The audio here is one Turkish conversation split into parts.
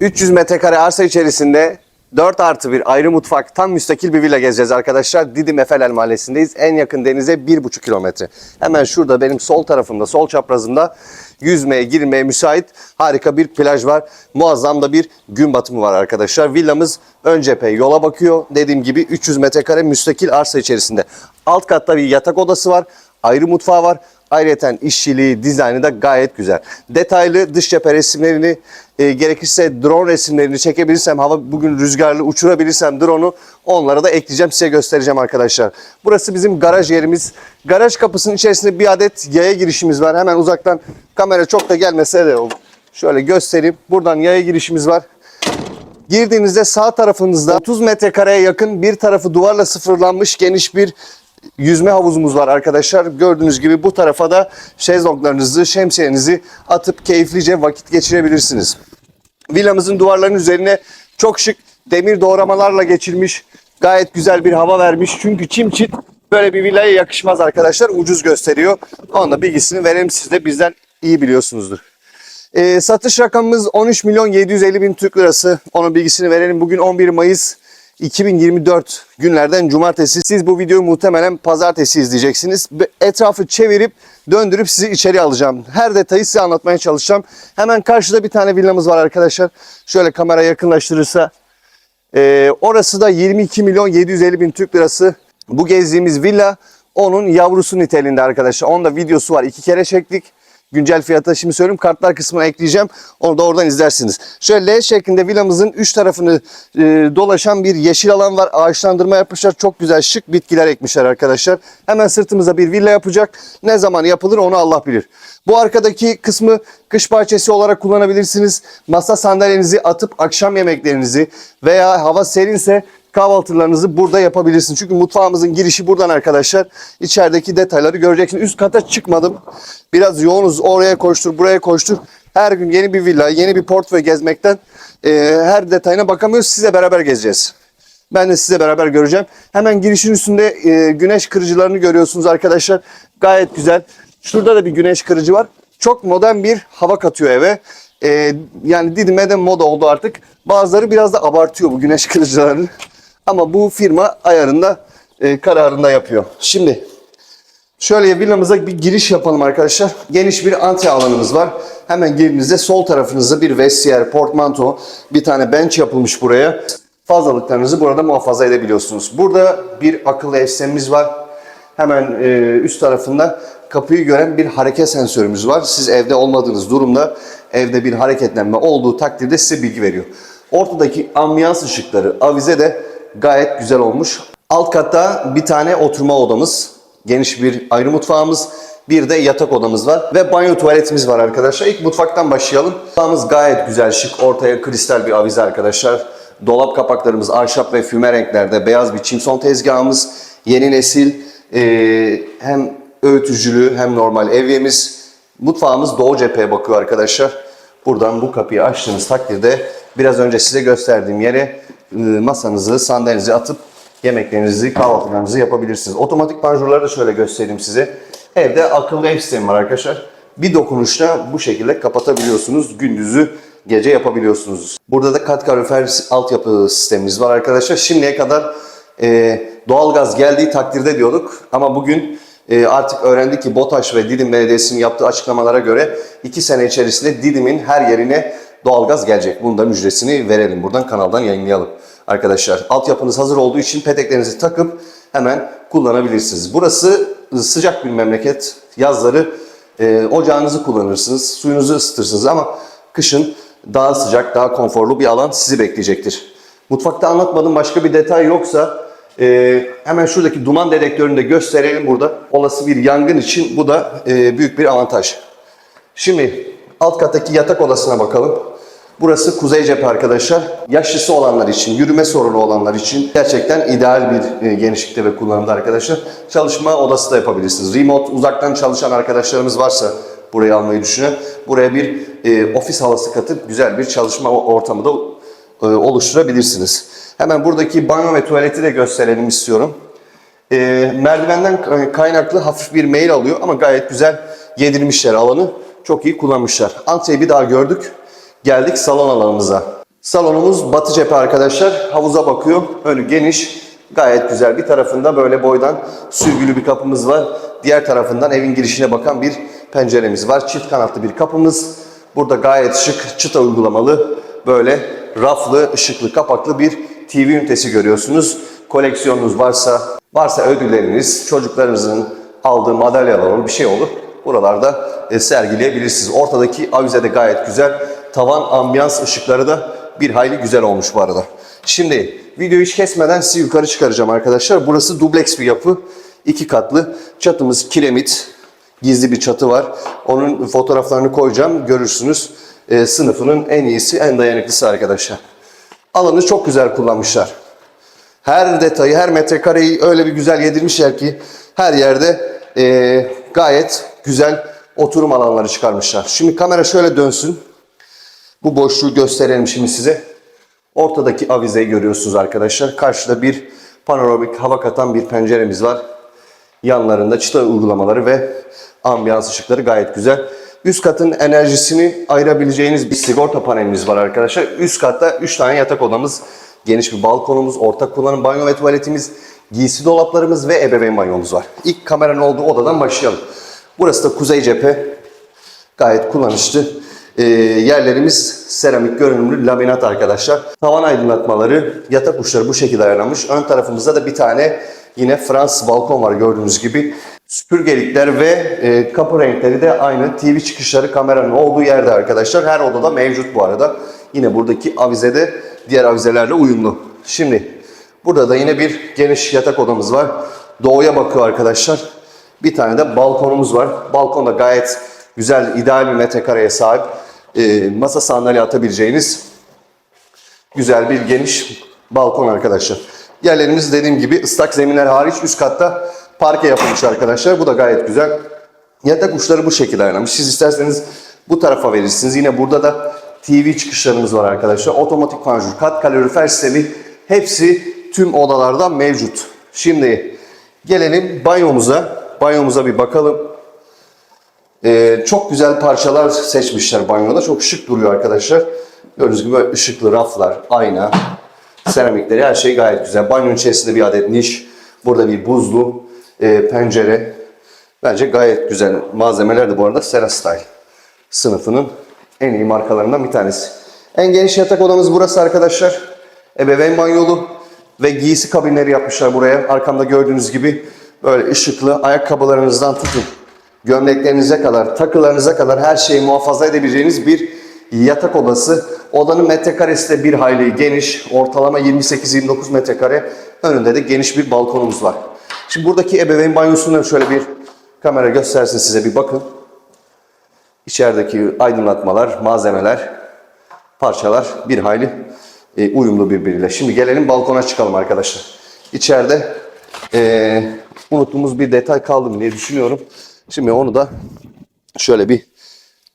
300 metrekare arsa içerisinde 4 artı bir ayrı mutfak tam müstakil bir villa gezeceğiz arkadaşlar. Didim Efeler Mahallesi'ndeyiz. En yakın denize 1,5 kilometre. Hemen şurada benim sol tarafımda, sol çaprazımda yüzmeye, girmeye müsait harika bir plaj var. Muazzam da bir gün batımı var arkadaşlar. Villamız ön cephe yola bakıyor. Dediğim gibi 300 metrekare müstakil arsa içerisinde. Alt katta bir yatak odası var. Ayrı mutfağı var. Ayrıca işçiliği, dizaynı da gayet güzel. Detaylı dış cephe resimlerini, e, gerekirse drone resimlerini çekebilirsem, hava bugün rüzgarlı uçurabilirsem drone'u onlara da ekleyeceğim, size göstereceğim arkadaşlar. Burası bizim garaj yerimiz. Garaj kapısının içerisinde bir adet yaya girişimiz var. Hemen uzaktan kamera çok da gelmese de şöyle göstereyim. Buradan yaya girişimiz var. Girdiğinizde sağ tarafınızda 30 metrekareye yakın bir tarafı duvarla sıfırlanmış geniş bir yüzme havuzumuz var arkadaşlar. Gördüğünüz gibi bu tarafa da şezlonglarınızı, şemsiyenizi atıp keyiflice vakit geçirebilirsiniz. Villamızın duvarlarının üzerine çok şık demir doğramalarla geçilmiş gayet güzel bir hava vermiş. Çünkü çim çit böyle bir villaya yakışmaz arkadaşlar. Ucuz gösteriyor. Onun da bilgisini verelim siz de bizden iyi biliyorsunuzdur. Ee, satış rakamımız 13 milyon 750 bin Türk lirası. Onun bilgisini verelim. Bugün 11 Mayıs 2024 günlerden cumartesi. Siz bu videoyu muhtemelen pazartesi izleyeceksiniz. Etrafı çevirip döndürüp sizi içeri alacağım. Her detayı size anlatmaya çalışacağım. Hemen karşıda bir tane villamız var arkadaşlar. Şöyle kamera yakınlaştırırsa. Ee, orası da 22 milyon 750 bin Türk lirası. Bu gezdiğimiz villa onun yavrusu niteliğinde arkadaşlar. Onun da videosu var. İki kere çektik. Güncel fiyatı şimdi söyleyeyim. Kartlar kısmına ekleyeceğim. Onu da oradan izlersiniz. Şöyle L şeklinde villamızın 3 tarafını e, dolaşan bir yeşil alan var. Ağaçlandırma yapmışlar. Çok güzel şık bitkiler ekmişler arkadaşlar. Hemen sırtımıza bir villa yapacak. Ne zaman yapılır onu Allah bilir. Bu arkadaki kısmı kış bahçesi olarak kullanabilirsiniz. Masa sandalyenizi atıp akşam yemeklerinizi veya hava serinse kahvaltılarınızı burada yapabilirsiniz. Çünkü mutfağımızın girişi buradan arkadaşlar. İçerideki detayları göreceksiniz. Üst kata çıkmadım. Biraz yoğunuz. Oraya koştur, buraya koştur. Her gün yeni bir villa, yeni bir portföy gezmekten e, her detayına bakamıyoruz. Size beraber gezeceğiz. Ben de size beraber göreceğim. Hemen girişin üstünde e, güneş kırıcılarını görüyorsunuz arkadaşlar. Gayet güzel. Şurada da bir güneş kırıcı var. Çok modern bir hava katıyor eve. E, yani Didim'e de moda oldu artık. Bazıları biraz da abartıyor bu güneş kırıcılarını. Ama bu firma ayarında, e, kararında yapıyor. Şimdi şöyle villamıza bir giriş yapalım arkadaşlar. Geniş bir antre alanımız var. Hemen girdiğinizde sol tarafınızda bir vestiyer, portmanto, bir tane bench yapılmış buraya. Fazlalıklarınızı burada muhafaza edebiliyorsunuz. Burada bir akıllı ev sistemimiz var. Hemen e, üst tarafında kapıyı gören bir hareket sensörümüz var. Siz evde olmadığınız durumda evde bir hareketlenme olduğu takdirde size bilgi veriyor. Ortadaki ambiyans ışıkları, avize de gayet güzel olmuş. Alt katta bir tane oturma odamız, geniş bir ayrı mutfağımız, bir de yatak odamız var ve banyo tuvaletimiz var arkadaşlar. İlk mutfaktan başlayalım. Mutfağımız gayet güzel, şık, ortaya kristal bir avize arkadaşlar. Dolap kapaklarımız ahşap ve füme renklerde, beyaz bir çimson tezgahımız, yeni nesil e, hem öğütücülü hem normal evyemiz. Mutfağımız doğu cepheye bakıyor arkadaşlar. Buradan bu kapıyı açtığınız takdirde biraz önce size gösterdiğim yere masanızı, sandalyenizi atıp yemeklerinizi, kahvaltılarınızı yapabilirsiniz. Otomatik panjurları da şöyle göstereyim size. Evde akıllı ev sistemi var arkadaşlar. Bir dokunuşla bu şekilde kapatabiliyorsunuz. Gündüzü gece yapabiliyorsunuz. Burada da kat kalorifer altyapı sistemimiz var arkadaşlar. Şimdiye kadar e, doğalgaz geldiği takdirde diyorduk ama bugün e, artık öğrendik ki BOTAŞ ve Didim Belediyesi'nin yaptığı açıklamalara göre 2 sene içerisinde Didim'in her yerine doğalgaz gelecek. Bunun da müjdesini verelim. Buradan kanaldan yayınlayalım. Arkadaşlar altyapınız hazır olduğu için peteklerinizi takıp hemen kullanabilirsiniz. Burası sıcak bir memleket. Yazları e, ocağınızı kullanırsınız, suyunuzu ısıtırsınız ama kışın daha sıcak, daha konforlu bir alan sizi bekleyecektir. Mutfakta anlatmadığım başka bir detay yoksa e, hemen şuradaki duman dedektörünü de gösterelim burada. Olası bir yangın için bu da e, büyük bir avantaj. Şimdi alt kattaki yatak odasına bakalım. Burası kuzey cephe arkadaşlar. Yaşlısı olanlar için, yürüme sorunu olanlar için gerçekten ideal bir e, genişlikte ve kullanımda arkadaşlar. Çalışma odası da yapabilirsiniz. Remote uzaktan çalışan arkadaşlarımız varsa burayı almayı düşünen buraya bir e, ofis havası katıp güzel bir çalışma ortamı da e, oluşturabilirsiniz. Hemen buradaki banyo ve tuvaleti de gösterelim istiyorum. E, merdivenden kaynaklı hafif bir mail alıyor ama gayet güzel yedirmişler alanı. Çok iyi kullanmışlar. Antreyi bir daha gördük. Geldik salon alanımıza. Salonumuz batı cephe arkadaşlar. Havuza bakıyor. Önü geniş. Gayet güzel. Bir tarafında böyle boydan sürgülü bir kapımız var. Diğer tarafından evin girişine bakan bir penceremiz var. Çift kanatlı bir kapımız. Burada gayet şık, çıta uygulamalı, böyle raflı, ışıklı, kapaklı bir TV ünitesi görüyorsunuz. Koleksiyonunuz varsa, varsa ödülleriniz, çocuklarınızın aldığı madalyalar olur, bir şey olur. Buralarda e, sergileyebilirsiniz. Ortadaki avize de gayet güzel. Tavan ambiyans ışıkları da bir hayli güzel olmuş bu arada. Şimdi videoyu hiç kesmeden sizi yukarı çıkaracağım arkadaşlar. Burası dubleks bir yapı. iki katlı. Çatımız kiremit. Gizli bir çatı var. Onun fotoğraflarını koyacağım. Görürsünüz. E, sınıfının en iyisi, en dayanıklısı arkadaşlar. Alanı çok güzel kullanmışlar. Her detayı, her metrekareyi öyle bir güzel yedirmişler ki her yerde e, gayet güzel oturum alanları çıkarmışlar. Şimdi kamera şöyle dönsün. Bu boşluğu gösterelim şimdi size. Ortadaki avizeyi görüyorsunuz arkadaşlar. Karşıda bir panoramik hava katan bir penceremiz var. Yanlarında çıta uygulamaları ve ambiyans ışıkları gayet güzel. Üst katın enerjisini ayırabileceğiniz bir sigorta panelimiz var arkadaşlar. Üst katta 3 tane yatak odamız, geniş bir balkonumuz, ortak kullanım banyo ve tuvaletimiz, giysi dolaplarımız ve ebeveyn banyomuz var. İlk kameranın olduğu odadan başlayalım. Burası da kuzey cephe. Gayet kullanışlı. Ee, yerlerimiz seramik görünümlü laminat arkadaşlar. Tavan aydınlatmaları, yatak uçları bu şekilde ayarlanmış. Ön tarafımızda da bir tane yine Fransız balkon var gördüğünüz gibi. Süpürgelikler ve e, kapı renkleri de aynı. TV çıkışları kameranın olduğu yerde arkadaşlar. Her odada mevcut bu arada. Yine buradaki avize de diğer avizelerle uyumlu. Şimdi burada da yine bir geniş yatak odamız var. Doğuya bakıyor arkadaşlar. Bir tane de balkonumuz var. Balkon da gayet güzel, ideal bir metrekareye sahip. E, masa sandalye atabileceğiniz güzel bir geniş balkon arkadaşlar. Yerlerimiz dediğim gibi ıslak zeminler hariç üst katta parke yapılmış arkadaşlar. Bu da gayet güzel. Yatak uçları bu şekilde ayarlanmış. Siz isterseniz bu tarafa verirsiniz. Yine burada da TV çıkışlarımız var arkadaşlar. Otomatik panjur, kat kalorifer sistemi hepsi tüm odalarda mevcut. Şimdi gelelim banyomuza. Banyomuza bir bakalım. Ee, çok güzel parçalar seçmişler banyoda. Çok şık duruyor arkadaşlar. Gördüğünüz gibi ışıklı raflar, ayna, seramikleri her şey gayet güzel. Banyonun içerisinde bir adet niş. Burada bir buzlu e, pencere. Bence gayet güzel. Malzemeler de bu arada Serastyle sınıfının en iyi markalarından bir tanesi. En geniş yatak odamız burası arkadaşlar. Ebeveyn banyolu ve giysi kabinleri yapmışlar buraya. Arkamda gördüğünüz gibi böyle ışıklı ayakkabılarınızdan tutun gömleklerinize kadar, takılarınıza kadar her şeyi muhafaza edebileceğiniz bir yatak odası. Odanın metrekaresi de bir hayli geniş. Ortalama 28-29 metrekare. Önünde de geniş bir balkonumuz var. Şimdi buradaki ebeveyn banyosunu şöyle bir kamera göstersin size bir bakın. İçerideki aydınlatmalar, malzemeler, parçalar bir hayli e, uyumlu birbiriyle. Şimdi gelelim balkona çıkalım arkadaşlar. İçeride e, unuttuğumuz bir detay kaldı mı diye düşünüyorum. Şimdi onu da şöyle bir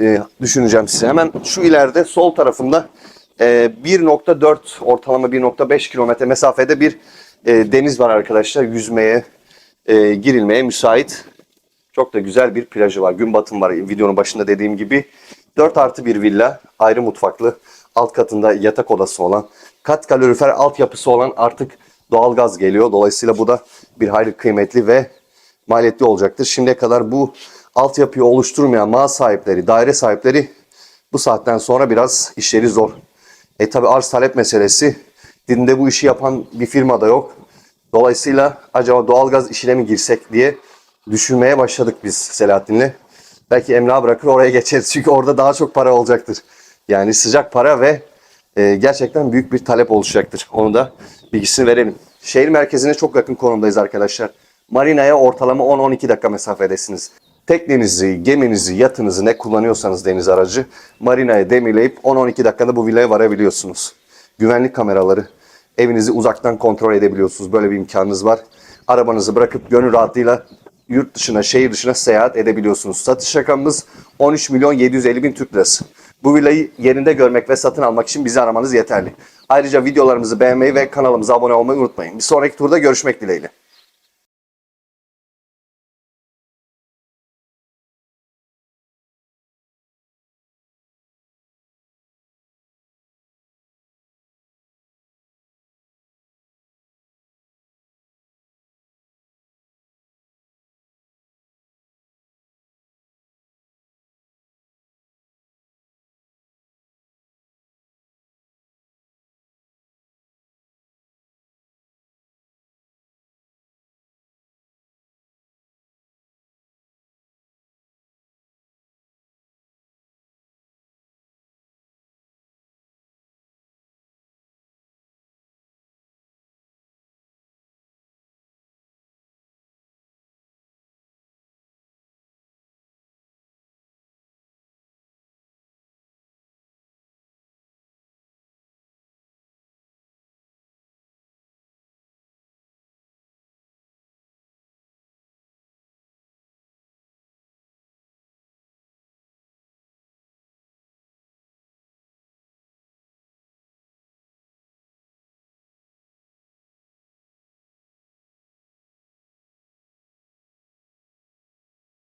e, düşüneceğim size. Hemen şu ileride sol tarafında e, 1.4 ortalama 1.5 kilometre mesafede bir e, deniz var arkadaşlar. Yüzmeye, e, girilmeye müsait. Çok da güzel bir plajı var. Gün batım var videonun başında dediğim gibi. 4 artı bir villa, ayrı mutfaklı, alt katında yatak odası olan, kat kalorifer altyapısı olan artık doğalgaz geliyor. Dolayısıyla bu da bir hayli kıymetli ve maliyetli olacaktır. Şimdiye kadar bu altyapıyı oluşturmayan mal sahipleri, daire sahipleri bu saatten sonra biraz işleri zor. E tabi arz talep meselesi. Dinde bu işi yapan bir firma da yok. Dolayısıyla acaba doğalgaz işine mi girsek diye düşünmeye başladık biz Selahattin'le. Belki emlak bırakır oraya geçeriz. Çünkü orada daha çok para olacaktır. Yani sıcak para ve e, gerçekten büyük bir talep oluşacaktır. Onu da bilgisini verelim. Şehir merkezine çok yakın konumdayız arkadaşlar. Marina'ya ortalama 10-12 dakika mesafedesiniz. Teknenizi, geminizi, yatınızı ne kullanıyorsanız deniz aracı marinaya demirleyip 10-12 dakikada bu villaya varabiliyorsunuz. Güvenlik kameraları, evinizi uzaktan kontrol edebiliyorsunuz. Böyle bir imkanınız var. Arabanızı bırakıp gönül rahatlığıyla yurt dışına, şehir dışına seyahat edebiliyorsunuz. Satış rakamımız 13 milyon 750 bin Türk lirası. Bu villayı yerinde görmek ve satın almak için bizi aramanız yeterli. Ayrıca videolarımızı beğenmeyi ve kanalımıza abone olmayı unutmayın. Bir sonraki turda görüşmek dileğiyle.